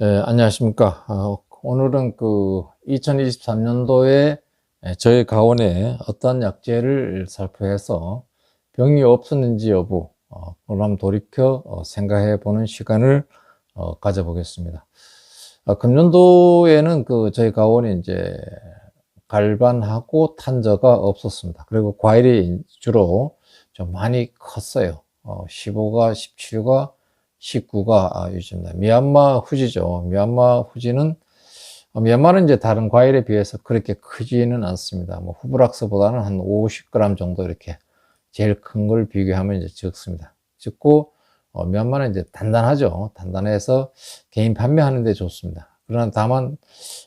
예, 안녕하십니까. 어, 오늘은 그 2023년도에 저희 가원에 어떤 약재를 살펴해서 병이 없었는지 여부, 어, 그걸 돌이켜 어, 생각해 보는 시간을 어, 가져보겠습니다. 어, 금년도에는 그 저희 가원에 이제 갈반하고 탄저가 없었습니다. 그리고 과일이 주로 좀 많이 컸어요. 어, 15가, 17가, 19가 아, 요즘입니다. 미얀마 후지죠. 미얀마 후지는 어, 미얀마는 이제 다른 과일에 비해서 그렇게 크지는 않습니다. 뭐 후브락스보다는 한 50g 정도 이렇게 제일 큰 걸 비교하면 이제 적습니다. 적고 어, 미얀마는 이제 단단하죠. 단단해서 개인 판매하는 데 좋습니다. 그러나 다만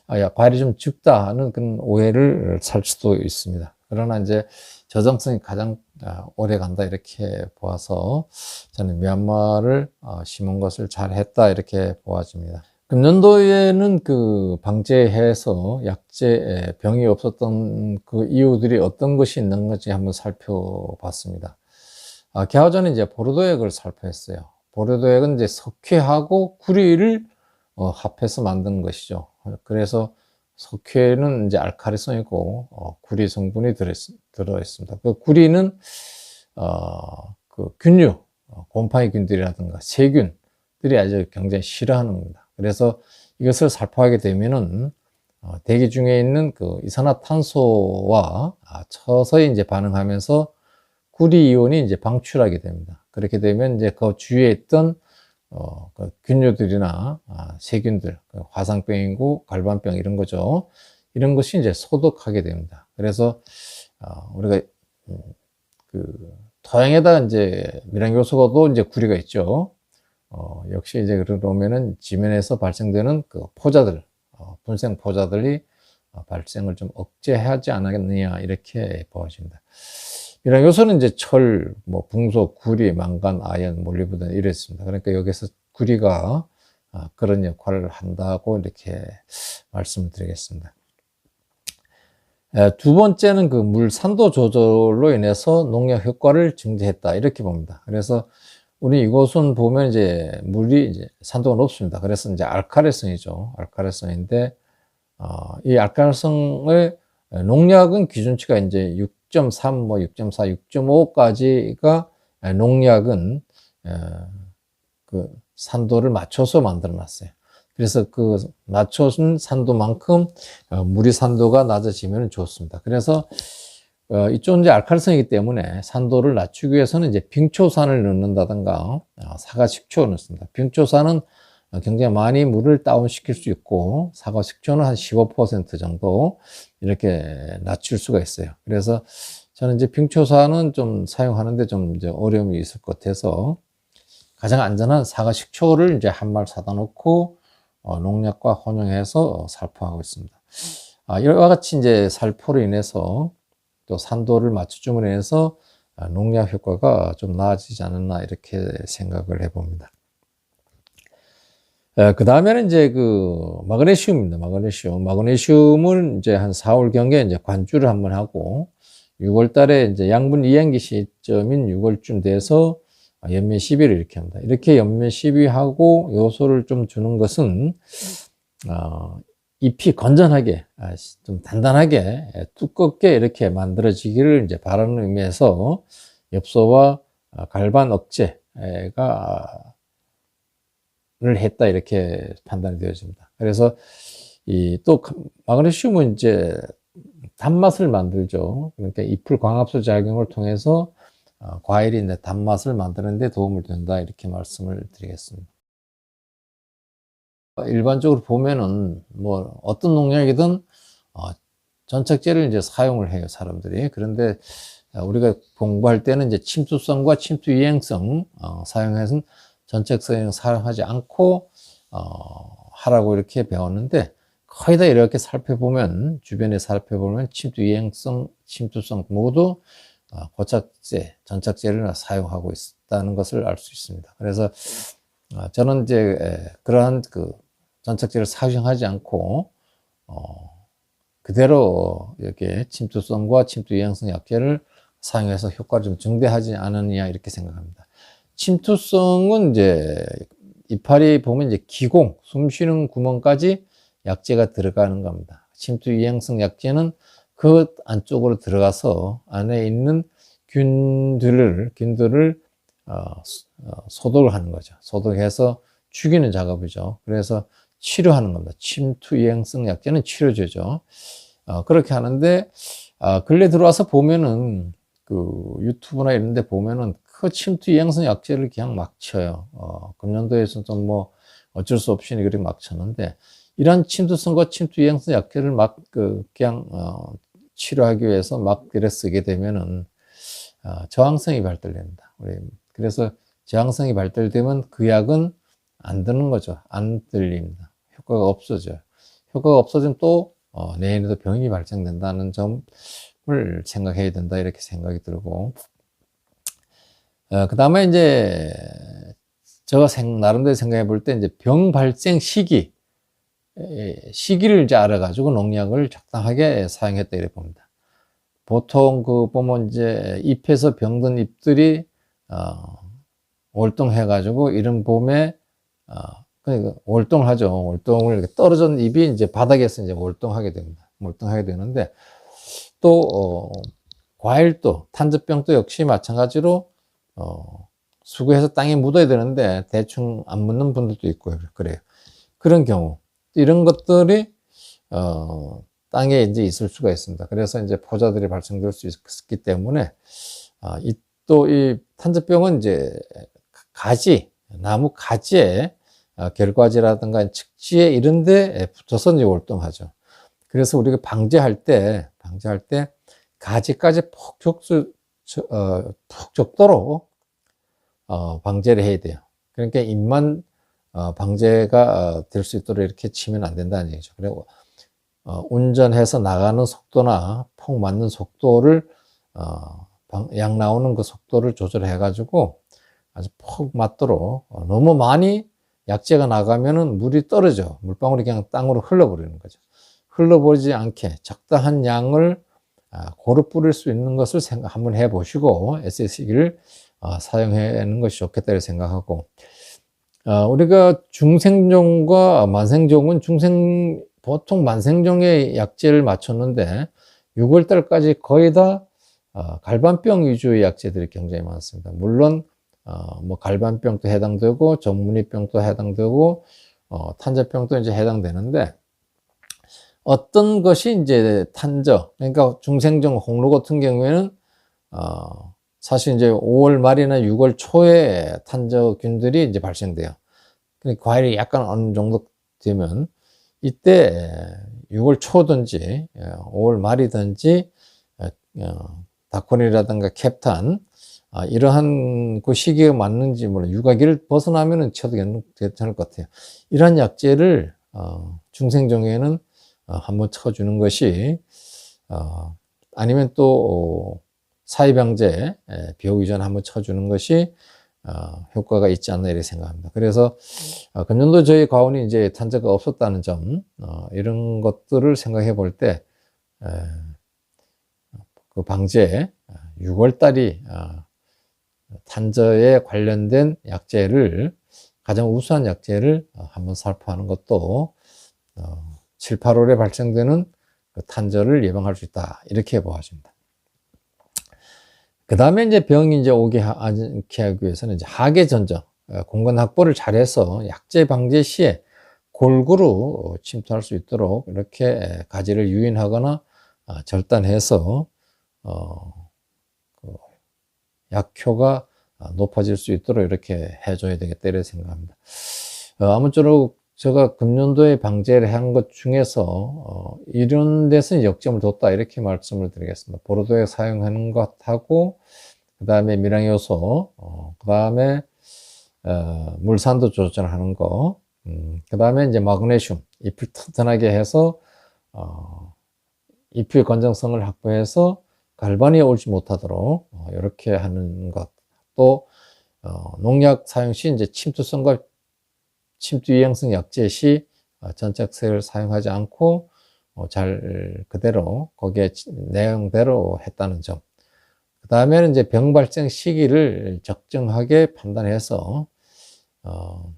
아, 야, 과일이 좀 적다는 그런 오해를 살 수도 있습니다. 그러나 이제 저장성이 가장 아, 오래 간다 이렇게 보아서 저는 미얀마를 어, 심은 것을 잘 했다 이렇게 보아집니다. 금년도에는 그 방제해서 약제 병이 없었던 그 이유들이 어떤 것이 있는 건지 한번 살펴봤습니다. 아, 개화 전에 이제 보르도액을 살펴했어요. 보르도액은 이제 석회하고 구리를 어, 합해서 만든 것이죠. 그래서 석회는 이제 알칼리성이고 어, 구리 성분이 들어, 있습니다. 그 구리는 어, 그 균류, 어, 곰팡이균들이라든가 세균들이 아주 굉장히 싫어하는 겁니다. 그래서 이것을 살포하게 되면은 어, 대기 중에 있는 그 이산화탄소와 아, 서서히 이제 반응하면서 구리 이온이 이제 방출하게 됩니다. 그렇게 되면 이제 그 주위에 있던 어, 그 균류들이나 아, 세균들, 그 화상병이고 갈반병 이런 거죠. 이런 것이 이제 소독하게 됩니다. 그래서 어, 우리가 음, 그 토양에다 이제 미량 요소가도 이제 구리가 있죠. 어, 역시 이제 그러면은 지면에서 발생되는 그 포자들, 어, 분생 포자들이 어, 발생을 좀 억제하지 않았느냐 이렇게 보아집니다. 이런 요소는 이제 철, 뭐 붕소, 구리, 망간, 아연, 몰리브덴 이랬습니다. 그러니까 여기서 구리가 아, 그런 역할을 한다고 이렇게 말씀을 드리겠습니다. 두 번째는 그 물 산도 조절로 인해서 농약 효과를 증대했다 이렇게 봅니다. 그래서 우리 이곳은 보면 이제 물이 이제 산도가 높습니다. 그래서 이제 알카리성이죠. 알카리성인데 어, 이 알카리성의 농약은 기준치가 이제 6.3, 뭐 6.4, 6.5까지가 농약은 그 산도를 맞춰서 만들어 놨어요. 그래서 그 맞춰준 산도만큼 어, 물이 산도가 낮아지면 좋습니다. 그래서 어, 이쪽은 이제 알칼리성이기 때문에 산도를 낮추기 위해서는 이제 빙초산을 넣는다든가 어, 사과 식초를 넣습니다. 빙초산은 굉장히 많이 물을 다운시킬 수 있고 사과 식초는 한 15% 정도 이렇게 낮출 수가 있어요. 그래서 저는 이제 빙초산은 좀 사용하는데 좀 이제 어려움이 있을 것 같아서 가장 안전한 사과 식초를 이제 한 말 사다 놓고 어, 농약과 혼용해서 살포하고 있습니다. 아, 이와 같이 이제 살포로 인해서 또 산도를 맞춰줌으로 인해서 농약 효과가 좀 나아지지 않았나 이렇게 생각을 해봅니다. 그 다음에는 이제 그 마그네슘입니다. 마그네슘. 마그네슘을 이제 한 4월 경에 이제 관주를 한번 하고 6월 달에 이제 양분 이행기 시점인 6월쯤 돼서 연면 시비를 이렇게 합니다. 이렇게 연면 시비하고 요소를 좀 주는 것은 어, 잎이 건전하게 아, 좀 단단하게 예, 두껍게 이렇게 만들어지기를 이제 바라는 의미에서 엽소와 갈반 억제가 를 했다 이렇게 판단이 되어집니다. 그래서 이 또 마그네슘은 이제 단맛을 만들죠. 그러니까 잎을 광합소 작용을 통해서 어, 과일이 내 단맛을 만드는데 도움을 된다 이렇게 말씀을 드리겠습니다. 일반적으로 보면은 뭐 어떤 농약이든 어, 전착제를 이제 사용을 해요 사람들이 그런데 우리가 공부할 때는 이제 침투성과 침투 유행성 어, 사용해서 전착성 사용하지 않고 어, 하라고 이렇게 배웠는데 거의 다 이렇게 살펴보면 주변에 살펴보면 침투 유행성, 침투성 모두 어, 고착제, 전착제를 사용하고 있다는 것을 알 수 있습니다. 그래서 어, 저는 이제 그러한 그 전착제를 사용하지 않고 어, 그대로 이렇게 침투성과 침투 유행성 약제를 사용해서 효과를 좀 증대하지 않느냐 이렇게 생각합니다. 침투성은 이제 이파리 보면 이제 기공, 숨 쉬는 구멍까지 약재가 들어가는 겁니다. 침투 유행성 약재는 그 안쪽으로 들어가서 안에 있는 균들을, 균들을 어, 어, 소독을 하는 거죠. 소독해서 죽이는 작업이죠. 그래서 치료하는 겁니다. 침투 유행성 약재는 치료제죠. 어, 그렇게 하는데, 아, 근래 들어와서 보면은 그 유튜브나 이런 데 보면은 그 침투 유행성 약재를 그냥 막 쳐요. 어, 금년도에서도 뭐 어쩔 수 없이 그렇게 막 쳤는데, 이런 침투성과 침투 유행성 약재를 막 그 그냥 어, 치료하기 위해서 막 그래 쓰게 되면은 어, 저항성이. 우리 그래서 저항성이 발달되면 그 약은 안 드는 거죠. 안 들립니다. 효과가 없어져요. 효과가 없어지면 또 어, 내년에도 병이 발생된다는 점을 생각해야 된다 이렇게 생각이 들고 어, 그 다음에 이제 제가 생, 나름대로 생각해 볼 때 이제 병 발생 시기 시기를 이제 알아가지고 농약을 적당하게 사용했다 이렇게 봅니다. 보통 그 보면 이제 잎에서 병든 잎들이 어, 월동해가지고 이른 봄에 어, 그러니까 월동을 하죠. 월동을 떨어진 잎이 이제 바닥에서 이제 월동하게 됩니다. 월동하게 되는데 또 어, 과일도 탄저병도 역시 마찬가지로 어, 수거해서 땅에 묻어야 되는데 대충 안 묻는 분들도 있고 그래요. 그런 경우 이런 것들이 어, 땅에 이제 있을 수가 있습니다. 그래서 이제 포자들이 발생될 수 있기 때문에 어, 이, 또이 탄저병은 이제 가지 나무 가지에 어, 결과지라든가 측지에 이런데 붙어서 이제 월동하죠. 그래서 우리가 방제할 때 방제할 때 가지까지 푹 적수 어, 푹 적도록 어, 방제를 해야 돼요. 그러니까 잎만 어, 방제가 어, 될수 있도록 이렇게 치면 안 된다는 얘기죠. 그리고 어, 운전해서 나가는 속도나 폭 맞는 속도를 어, 방, 양 나오는 그 속도를 조절해 가지고 아주 폭 맞도록 어, 너무 많이 약재가 나가면은 물이 떨어져 물방울이 그냥 땅으로 흘러버리는 거죠. 흘러버리지 않게 적당한 양을 아, 고루 뿌릴 수 있는 것을 한번 해보시고 SS기를 어, 사용하는 것이 좋겠다 고 생각하고 어, 우리가 중생종과 만생종은 중생 보통 만생종의 약재를 맞췄는데 6월 달까지 거의 다 어, 갈반병 위주의 약재들이 굉장히 많습니다. 물론 어, 뭐 갈반병도 해당되고 정문이병도 해당되고 어, 탄저병도 이제 해당되는데 어떤 것이 이제 탄저 그러니까 중생종 홍로 같은 경우에는 어, 사실 이제 5월 말이나 6월 초에 탄저균들이 이제 발생돼요. 과일이 약간 어느 정도 되면 이때 6월 초든지 5월 말이든지 어, 다콘이라든가 캡탄 아, 이러한 그 시기가 맞는지 몰라 육아기를 벗어나면은 쳐도 괜찮을 것 같아요. 이러한 약재를 어, 중생종에는 어, 한번 쳐주는 것이 어, 아니면 또 사이방제 비호기 전 한번 쳐주는 것이 어, 효과가 있지 않나 이렇게 생각합니다. 그래서 어, 금년도 저희 과원이 이제 탄저가 없었다는 점 어, 이런 것들을 생각해 볼 때 그 방제 6월 달이 어, 탄저에 관련된 약재를 가장 우수한 약재를 어, 한번 살포하는 것도 어, 7, 8월에 발생되는 그 탄저를 예방할 수 있다 이렇게 보아집니다. 그 다음에 이제 병이 이제 오게 않게 하기 위해서는 이제 하계 전정, 어, 공간 확보를 잘해서 약재 방제 시에 골고루 침투할 수 있도록 이렇게 가지를 유인하거나 어, 절단해서 어, 그 약효가 높아질 수 있도록 이렇게 해줘야 되겠다 이렇게 생각합니다. 아무쪼록 제가 금년도에 방제를 한 것 중에서 어, 이런 데서 역점을 뒀다 이렇게 말씀을 드리겠습니다. 보로도에 사용하는 것하고 그 다음에 미량 요소, 어, 그 다음에 어, 물산도 조절하는 거, 음, 그 다음에 이제 마그네슘 잎을 튼튼하게 해서 어, 잎의 건정성을 확보해서 갈반이 올지 못하도록 어, 이렇게 하는 것. 또 어, 농약 사용 시 이제 침투성과 침투 유행성 약제 시 어, 전착색을 사용하지 않고 어, 잘 그대로 거기에 내용대로 했다는 점. 그 다음에는 이제 병 발생 시기를 적정하게 판단해서 어,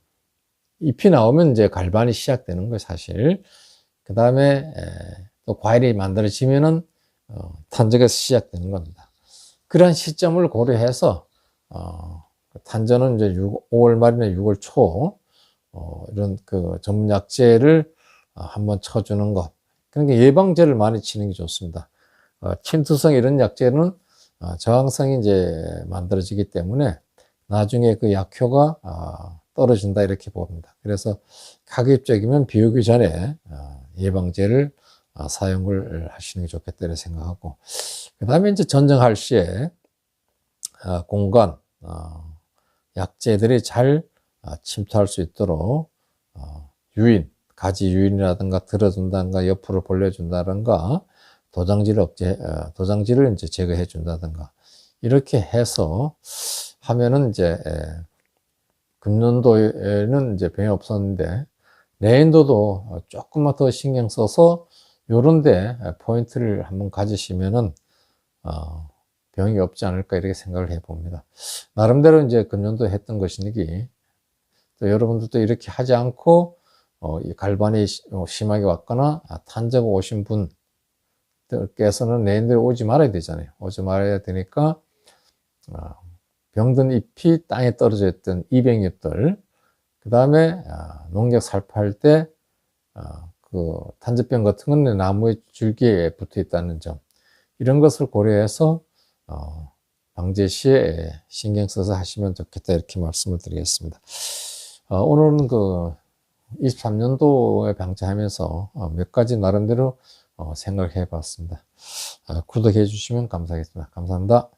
잎이 나오면 이제 갈반이 시작되는 거예요, 사실. 그 다음에 또 과일이 만들어지면은 어, 탄저가 시작되는 겁니다. 그런 시점을 고려해서 어, 탄저는 이제 6, 5월 말이나 6월 초 어, 이런 그 전문 약제를 어, 한번 쳐주는 것. 그러니까 예방제를 많이 치는 게 좋습니다. 어, 침투성 이런 약제는 어, 저항성이 이제 만들어지기 때문에 나중에 그 약효가 어, 떨어진다 이렇게 봅니다. 그래서 가급적이면 비 오기 전에 어, 예방제를 어, 사용을 하시는 게 좋겠다 이렇게 생각하고 그 다음에 이제 전쟁할 시에 어, 공간 어, 약제들이 잘 어, 침투할 수 있도록 어, 유인 가지 유인이라든가 들어준다든가 옆으로 벌려준다든가 도장지를 억제 어, 도장지를 이제 제거해 준다든가 이렇게 해서 하면은 이제 에, 금년도에는 이제 병이 없었는데 내년도도 조금만 더 신경 써서 요런데 포인트를 한번 가지시면은 어, 병이 없지 않을까 이렇게 생각을 해봅니다. 나름대로 이제 금년도 했던 것이니 또 여러분들도 이렇게 하지 않고 어, 이 갈반이 시- 어, 심하게 왔거나 아, 탄저가 오신 분들께서는 내년도에 오지 말아야 되잖아요. 오지 말아야 되니까 어, 병든 잎이 땅에 떨어져 있던 이병잎들 그 다음에 농약 살포할 때 아, 그 탄저병 같은 건 나무의 줄기에 붙어 있다는 점 이런 것을 고려해서 어, 방제 시에 신경 써서 하시면 좋겠다 이렇게 말씀을 드리겠습니다. 어, 오늘은 그 23년도에 방제하면서 어, 몇 가지 나름대로 어, 생각해 봤습니다. 아, 구독해 주시면 감사하겠습니다. 감사합니다.